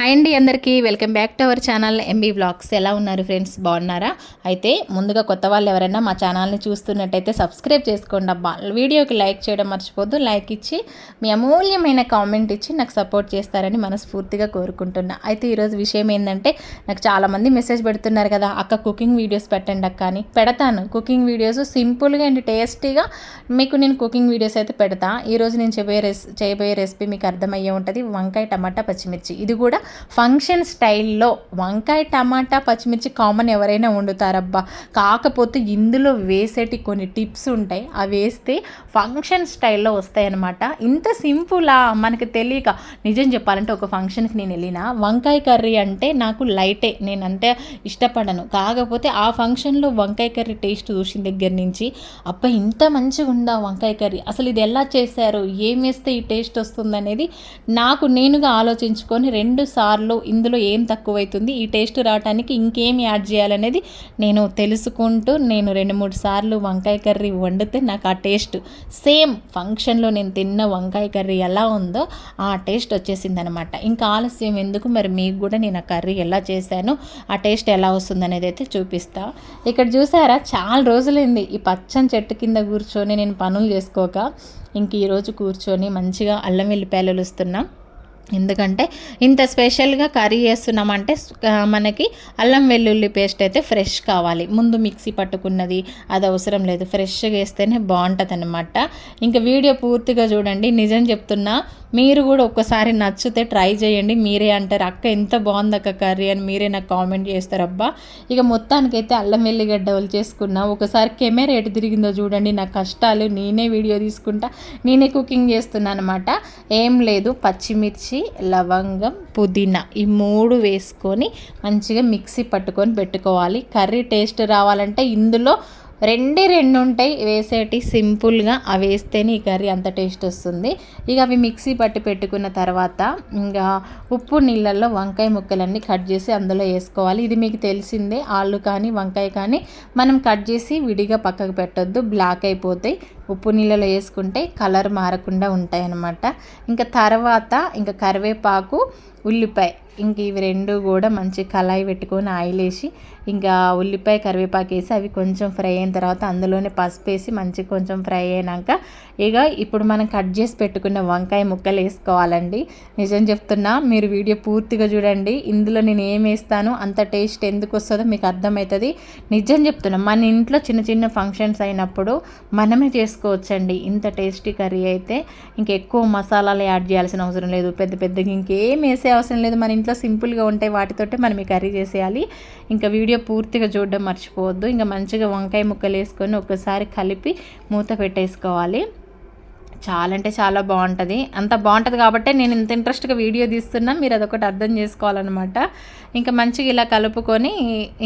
Hi అండి అందరికీ. Welcome back to our channel MB blogs ఎలా ఉన్నారు ఫ్రెండ్స్ బాగున్నారా? అయితే ముందుగా కొత్త వాళ్ళు ఎవరైనా మా ఛానల్ని చూస్తున్నట్టయితే సబ్స్క్రైబ్ చేసుకోండి అబ్బా. వీడియోకి లైక్ చేయడం మర్చిపోద్దు లైక్ ఇచ్చి మీ అమూల్యమైన కామెంట్ ఇచ్చి నాకు సపోర్ట్ చేస్తారని మనస్ఫూర్తిగా కోరుకుంటున్నా. అయితే ఈరోజు విషయం ఏంటంటే నాకు చాలామంది మెసేజ్ పెడుతున్నారు కదా అక్క కుకింగ్ వీడియోస్ పెట్టండి అక్క అని. పెడతాను. కుకింగ్ వీడియోస్ సింపుల్గా అండ్ టేస్టీగా మీకు నేను కుకింగ్ వీడియోస్ అయితే పెడతా. ఈరోజు నేను చేయబోయే రెస్ చేయబోయే రెసిపీ మీకు అర్థమయ్యే ఉంటుంది. వంకాయ టమాటా పచ్చిమిర్చి. ఇది కూడా ఫంక్షన్ స్టైల్లో వంకాయ టమాటా పచ్చిమిర్చి కామన్ ఎవరైనా వండుతారబ్బా. కాకపోతే ఇందులో వేసేటి కొన్ని టిప్స్ ఉంటాయి. అవి వేస్తే ఫంక్షన్ స్టైల్లో వస్తాయన్నమాట. ఇంత సింపులా మనకి తెలియక నిజం చెప్పాలంటే ఒక ఫంక్షన్కి నేను వెళ్ళిన వంకాయ కర్రీ అంటే నాకు లైటే నేను అంతే ఇష్టపడను. కాకపోతే ఆ ఫంక్షన్లో వంకాయ కర్రీ టేస్ట్ చూసిన దగ్గర నుంచి అబ్బా ఇంత మంచిగా ఉందా వంకాయ కర్రీ? అసలు ఇది ఎలా చేశారు? ఏం వేస్తే ఈ టేస్ట్ వస్తుంది అనేది నాకు నేనుగా ఆలోచించుకొని రెండు సార్లు ఇందులో ఏం తక్కువైతుంది ఈ టేస్ట్ రావడానికి ఇంకేం యాడ్ చేయాలనేది నేను తెలుసుకుంటూ నేను రెండు మూడు సార్లు వంకాయ కర్రీ వండితే నాకు ఆ టేస్ట్ సేమ్ ఫంక్షన్లో నేను తిన్న వంకాయ కర్రీ ఎలా ఉందో ఆ టేస్ట్ వచ్చేసింది అనమాట ఇంకా ఆలస్యం ఎందుకు? మరి మీకు కూడా నేను ఆ కర్రీ ఎలా చేశాను ఆ టేస్ట్ ఎలా వస్తుంది అనేది అయితే చూపిస్తా. ఇక్కడ చూసారా చాలా రోజులైంది. ఈ పచ్చని చెట్టు కింద కూర్చొని నేను పనులు చేసుకోక ఇంక ఈరోజు కూర్చొని మంచిగా అల్లం వెల్లిపాయలు వస్తున్నాం ఎందుకంటే ఇంత స్పెషల్గా కర్రీ చేస్తున్నామంటే మనకి అల్లం వెల్లుల్లి పేస్ట్ అయితే ఫ్రెష్ కావాలి. ముందు మిక్సీ పట్టుకున్నది అది అవసరం లేదు. ఫ్రెష్గా వేస్తేనే బాగుంటుంది అనమాట ఇంకా వీడియో పూర్తిగా చూడండి. నిజం చెప్తున్నా మీరు కూడా ఒక్కసారి నచ్చితే ట్రై చేయండి. మీరే అంటారు అక్క ఎంత బాగుంది అక్క కర్రీ అని మీరే నాకు కామెంట్ చేస్తారు. అబ్బా ఇక మొత్తానికైతే అల్లం వెల్లిగడ్డ చేసుకున్నా. ఒకసారి కెమెరా ఎటు తిరిగిందో చూడండి నా కష్టాలు నేనే వీడియో తీసుకుంటా. నేనే కుకింగ్ చేస్తున్నా అనమాట ఏం లేదు పచ్చిమిర్చి లవంగం పుదీనా ఈ మూడు వేసుకొని మంచిగా మిక్సీ పట్టుకొని పెట్టుకోవాలి. కర్రీ టేస్ట్ రావాలంటే ఇందులో రెండే రెండు ఉంటాయి వేసేటి సింపుల్గా. అవి వేస్తేనే ఈ కర్రీ అంత టేస్ట్ వస్తుంది. ఇక అవి మిక్సీ పట్టి పెట్టుకున్న తర్వాత ఇంకా ఉప్పు నీళ్ళల్లో వంకాయ ముక్కలన్నీ కట్ చేసి అందులో వేసుకోవాలి. ఇది మీకు తెలిసిందే. ఆలు కానీ వంకాయ కానీ మనం కట్ చేసి విడిగా పక్కకు పెట్టొద్దు. బ్లాక్ అయిపోతాయి. ఉప్పు నీళ్ళలో వేసుకుంటే కలర్ మారకుండా ఉంటాయి అన్నమాట ఇంకా తర్వాత ఇంకా కరివేపాకు ఉల్లిపాయ ఇంక ఇవి రెండు కూడా మంచి కళాయి పెట్టుకొని ఆయిల్ వేసి ఇంకా ఉల్లిపాయ కరివేపాకు వేసి అవి కొంచెం ఫ్రై అయిన తర్వాత అందులోనే పసుపు వేసి మంచి కొంచెం ఫ్రై అయినాక ఇక ఇప్పుడు మనం కట్ చేసి పెట్టుకున్న వంకాయ ముక్కలు వేసుకోవాలండి. నిజం చెప్తున్నా మీరు వీడియో పూర్తిగా చూడండి. ఇందులో నేను ఏం వేస్తాను అంత టేస్ట్ ఎందుకు వస్తుందో మీకు అర్థమవుతుంది. నిజం చెప్తున్నా మన ఇంట్లో చిన్న చిన్న ఫంక్షన్స్ అయినప్పుడు మనమే చేసుకోవచ్చండి. ఇంత టేస్టీ కర్రీ అయితే ఇంకెక్కువ మసాలాలు యాడ్ చేయాల్సిన అవసరం లేదు. పెద్ద పెద్దగా ఇంకేం వేసే అవసరం లేదు. మన ఇంట్లో సింపుల్గా ఉంటాయి వాటితోటే మనం ఈ కర్రీ చేసేయాలి. ఇంకా వీడియో పూర్తిగా చూడడం మర్చిపోవద్దు. ఇంకా మంచిగా వంకాయ ముక్కలు వేసుకొని ఒకసారి కలిపి మూత పెట్టేసుకోవాలి. చాలా అంటే చాలా బాగుంటుంది. అంత బాగుంటుంది కాబట్టి నేను ఇంత ఇంట్రెస్ట్గా వీడియో తీస్తున్నా మీరు అదొకటి అర్థం చేసుకోవాలన్నమాట. ఇంకా మంచిగా ఇలా కలుపుకొని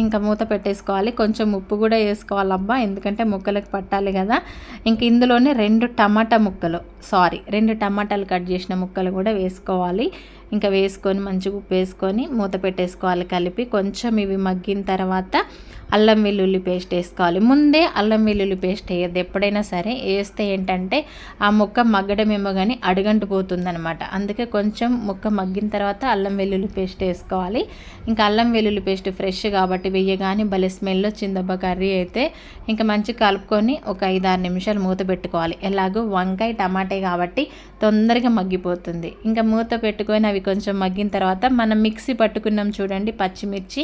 ఇంకా మూత పెట్టేసుకోవాలి. కొంచెం ఉప్పు కూడా వేసుకోవాలబ్బా ఎందుకంటే ముక్కలకు పట్టాలి కదా. ఇంక ఇందులోనే రెండు టమాటా ముక్కలు సారీ రెండు టమాటాలు కట్ చేసిన ముక్కలు కూడా వేసుకోవాలి. ఇంకా వేసుకొని మంచిగా ఉప్పు వేసుకొని మూత పెట్టేసుకోవాలి కలిపి. కొంచెం ఇవి మగ్గిన తర్వాత అల్లం వెల్లుల్లి పేస్ట్ వేసుకోవాలి. ముందే అల్లం వెల్లుల్లి పేస్ట్ వేయద్దు. ఎప్పుడైనా సరే వేస్తే ఏంటంటే ఆ ముక్క మగ్గడమేమో కానీ అడుగంటు పోతుందనమాట అందుకే కొంచెం ముక్క మగ్గిన తర్వాత అల్లం వెల్లుల్లి పేస్ట్ వేసుకోవాలి. ఇంకా అల్లం వెల్లుల్లి పేస్ట్ ఫ్రెష్ కాబట్టి వెయ్యగానే భలే స్మెల్ వచ్చిందబ్బా కర్రీ అయితే ఇంకా మంచి కలుపుకొని ఒక ఐదు ఆరు నిమిషాలు మూత పెట్టుకోవాలి. ఎలాగో వంకాయ టమాటే కాబట్టి తొందరగా మగ్గిపోతుంది. ఇంకా మూత పెట్టుకొని అవి కొంచెం మగ్గిన తర్వాత మనం మిక్సీ పట్టుకున్నాం చూడండి పచ్చిమిర్చి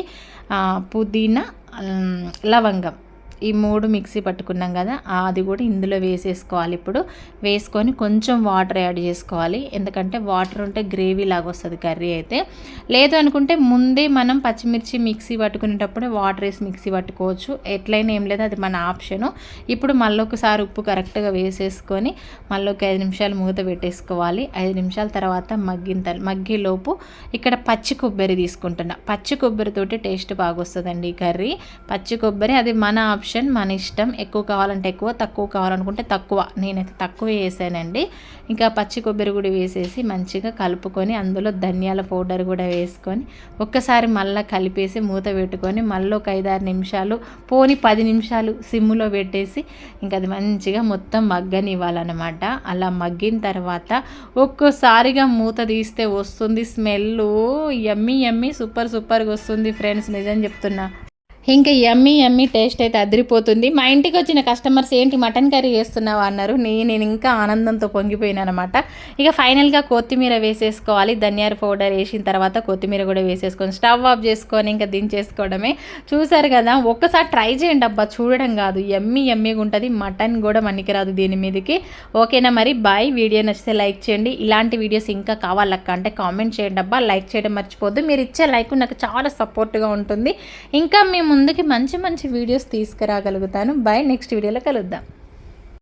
పుదీనా ఉమ్, లవంగం ఈ మూడు మిక్సీ పట్టుకున్నాం కదా అది కూడా ఇందులో వేసేసుకోవాలి. ఇప్పుడు వేసుకొని కొంచెం వాటర్ యాడ్ చేసుకోవాలి. ఎందుకంటే వాటర్ ఉంటే గ్రేవీ లాగా వస్తుంది కర్రీ అయితే. లేదు అనుకుంటే ముందే మనం పచ్చిమిర్చి మిక్సీ పట్టుకునేటప్పుడే వాటర్ వేసి మిక్సీ పట్టుకోవచ్చు. ఎట్లయినా ఏం లేదు అది మన ఆప్షను. ఇప్పుడు మళ్ళీ ఒకసారి ఉప్పు కరెక్ట్గా వేసేసుకొని మళ్ళీ ఒక ఐదు నిమిషాలు మూత పెట్టేసుకోవాలి. ఐదు నిమిషాల తర్వాత మగ్గిన తర్- మగ్గేలోపు ఇక్కడ పచ్చి కొబ్బరి తీసుకుంటున్నా. పచ్చి కొబ్బరితోటి టేస్ట్ బాగా వస్తుందండి ఈ కర్రీ. పచ్చి కొబ్బరి అది మన ఆప్షన్ ఆప్షన్. మన ఇష్టం ఎక్కువ కావాలంటే ఎక్కువ తక్కువ కావాలనుకుంటే తక్కువ. నేనైతే తక్కువ వేసానండి. ఇంకా పచ్చి కొబ్బరి కూడా వేసేసి మంచిగా కలుపుకొని అందులో ధనియాల పౌడర్ కూడా వేసుకొని ఒక్కసారి మళ్ళీ కలిపేసి మూత పెట్టుకొని మళ్ళీ ఒక ఐదారు నిమిషాలు పోని పది నిమిషాలు సిమ్లో పెట్టేసి ఇంకా అది మంచిగా మొత్తం మగ్గనివ్వాలన్నమాట. అలా మగ్గిన తర్వాత ఒక్కోసారిగా మూత తీస్తే వస్తుంది స్మెల్ ఎమ్మి ఎమ్మి సూపర్ సూపర్గా వస్తుంది ఫ్రెండ్స్. నిజం చెప్తున్నా. ఇంకా ఎమ్మి ఎమ్మి టేస్ట్ అయితే అదిరిపోతుంది. మా ఇంటికి వచ్చిన కస్టమర్స్ ఏంటి మటన్ కర్రీ చేస్తున్నావు అన్నారు. నేను ఇంకా ఆనందంతో పొంగిపోయినాను అనమాట ఇక ఫైనల్గా కొత్తిమీర వేసేసుకోవాలి. ధనియాల పౌడర్ వేసిన తర్వాత కొత్తిమీర కూడా వేసేసుకొని స్టవ్ ఆఫ్ చేసుకొని ఇంకా దించేసుకోవడమే. చూసారు కదా ఒక్కసారి ట్రై చేయండి అబ్బా చూడడం కాదు. ఎమ్మి ఎమ్మిగా ఉంటుంది. మటన్ కూడా మనకి రాదు దీని మీదకి. ఓకేనా మరి? బాయ్. వీడియో నచ్చితే లైక్ చేయండి. ఇలాంటి వీడియోస్ ఇంకా కావాలక్క అంటే కామెంట్ చేయండి అబ్బా. లైక్ చేయడం మర్చిపోద్దు మీరు ఇచ్చే లైక్ నాకు చాలా సపోర్ట్గా ఉంటుంది. ఇంకా మేము ముందుకి మంచి మంచి వీడియోస్ తీసుకురాగలుగుతాను. బై నెక్స్ట్ వీడియోలో కలుద్దాం.